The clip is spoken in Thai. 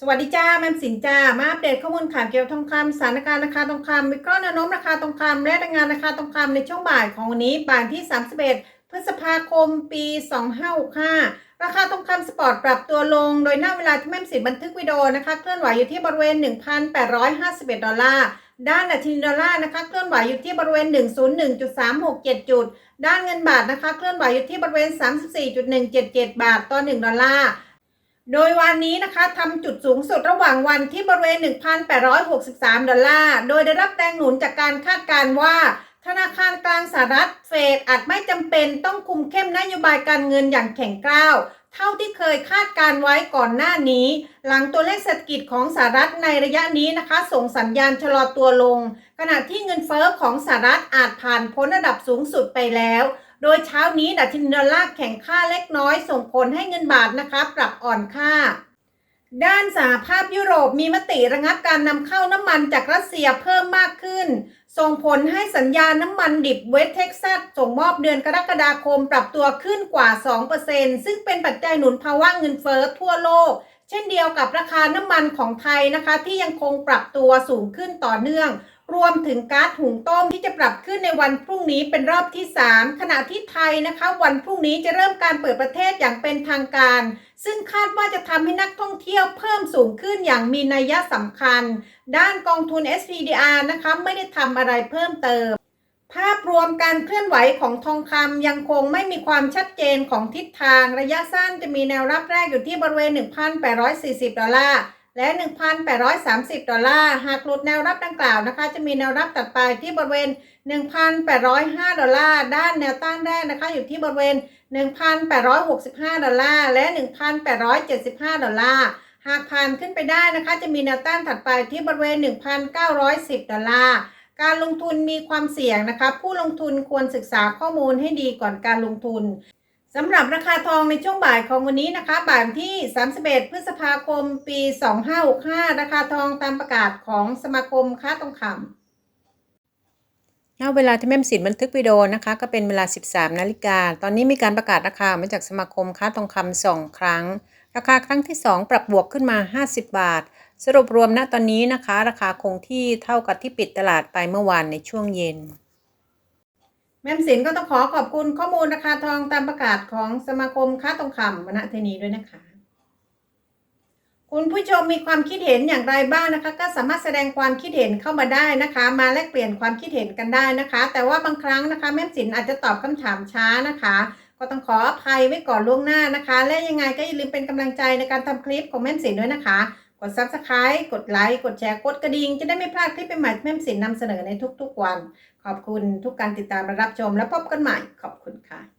สวัสดีจ้าแม่มสินจ้ามาอัปเดตข้อมูลข่าวเกี่ยวกับทองคำสถานการณ์ราคาทองคำวิเคราะห์แนวโน้มราคาทองคำและรายงานราคาทองคำในช่วงบ่ายของวันนี้บ่ายที่ 31 พฤษภาคม ปี 2565 ราคาทองคำสปอร์ตปรับตัวลง โดยหน้าเวลาที่แม่มสินบันทึกวิดีโอนะคะเคลื่อนไหวอยู่ที่บริเวณ 1,851 ดอลลาร์ด้านดัชนีดอลลาร์นะคะเคลื่อนไหวอยู่ที่บริเวณ 101.367 จุด ด้านเงินบาทนะคะเคลื่อนไหวอยู่ที่บริเวณ 34.177 บาทต่อ 1 ดอลลาร์ โดยวันนี้นะคะทำจุดสูงสุดระหว่างวันที่บริเวณ 1,863 ดอลลาร์ โดยได้รับแรงหนุนจากการคาดการณ์ว่า ธนาคารกลางสหรัฐเฟดอาจไม่จำเป็นต้องคุมเข้มนโยบายการเงินอย่างแข็งกร้าว เท่าที่เคยคาดการไว้ก่อนหน้านี้ หลังตัวเลขเศรษฐกิจของสหรัฐในระยะนี้นะคะ ส่งสัญญาณชะลอตัวลง ขณะที่เงินเฟ้อของสหรัฐอาจผ่านพ้นระดับสูงสุดไปแล้ว โดยเช้านี้ดัชนีดอลลาร์แข่งค่าเล็กน้อยส่งผลให้เงินบาทนะคะ ปรับอ่อนค่า ด้านสหภาพยุโรปมีมติระงับการนำเข้าน้ำมันจากรัสเซียเพิ่มมากขึ้น ส่งผลให้สัญญาน้ำมันดิบเวสเท็กซัสส่งมอบเดือนกรกฎาคมปรับตัวขึ้นกว่า 2%ซึ่งเป็นปัจจัยหนุนภาวะเงินเฟ้อทั่วโลก เช่นเดียวกับราคาน้ำมันของไทยนะคะ ที่ยังคงปรับตัวสูงขึ้นต่อเนื่อง รวมถึงก๊าซหุงต้มที่จะปรับขึ้นในวันพรุ่งนี้เป็นรอบที่ 3 ขณะที่ไทยนะคะ วันพรุ่งนี้จะเริ่มการเปิดประเทศอย่างเป็นทางการ ซึ่งคาดว่าจะทำให้นักท่องเที่ยวเพิ่มสูงขึ้นอย่างมีนัยสำคัญ ด้านกองทุน SPDR นะคะไม่ได้ทำอะไรเพิ่มเติม ภาพรวมการเคลื่อนไหวของทองคำยังคงไม่มีความชัดเจนของทิศทางระยะสั้นจะมีแนวรับแรกอยู่ที่บริเวณ 1,840 ดอลลาร์ และ 1,830 ดอลลาร์ หากหลุดแนวรับดังกล่าวนะคะ จะมีแนวรับตัดไปที่บริเวณ 1,805 ดอลลาร์ ด้านแนวต้านแรกนะคะ อยู่ที่บริเวณ 1,865 ดอลลาร์ และ 1,875 ดอลลาร์ หากผ่านขึ้นไปได้นะคะ จะมีแนวต้านถัดไปที่บริเวณ 1,910 ดอลลาร์ การลงทุนมีความเสี่ยงนะคะ ผู้ลงทุนควรศึกษาข้อมูลให้ดีก่อนการลงทุน สำหรับราคาทองในช่วงบ่ายของวันนี้นะคะ บ่ายที่ 31 พฤษภาคม ปี 2565 ราคาทองตามประกาศของสมาคมค้าทองคำณเวลาที่แม่มสินบันทึกวิดีโอนะคะ ก็เป็นเวลา 13 นาฬิกา ตอนนี้มีการประกาศราคามาจากสมาคมค้าทองคำสองครั้ง ราคาครั้งที่ 2 ปรับบวกขึ้นมา 50 บาท สรุปรวมณตอนนี้นะคะ ราคาคงที่เท่ากับที่ปิดตลาดไปเมื่อวานในช่วงเย็น แม่มสินก็ต้องขอขอบคุณข้อมูลราคาทองตามประกาศของสมาคมค้าทองคำณที่นี้ด้วยนะคะ คุณผู้ชมมีความคิดเห็นอย่างไรบ้างนะคะ ก็สามารถแสดงความคิดเห็นเข้ามาได้นะคะ มาแลกเปลี่ยนความคิดเห็นกันได้นะคะ แต่ว่าบางครั้งนะคะ แม่มสินอาจจะตอบคำถามช้านะคะ ก็ต้องขออภัยไว้ก่อนล่วงหน้านะคะ และยังไงก็อย่าลืมเป็นกำลังใจในการทำคลิปของแม่มสินด้วยนะคะ กด subscribe กดไลค์ กดแชร์ กดกระดิ่ง จะได้ไม่พลาดคลิปใหม่ๆแม่มสินนำเสนอในทุกๆวัน ขอบคุณทุกการติดตามและรับชม และพบกันใหม่ ขอบคุณค่ะ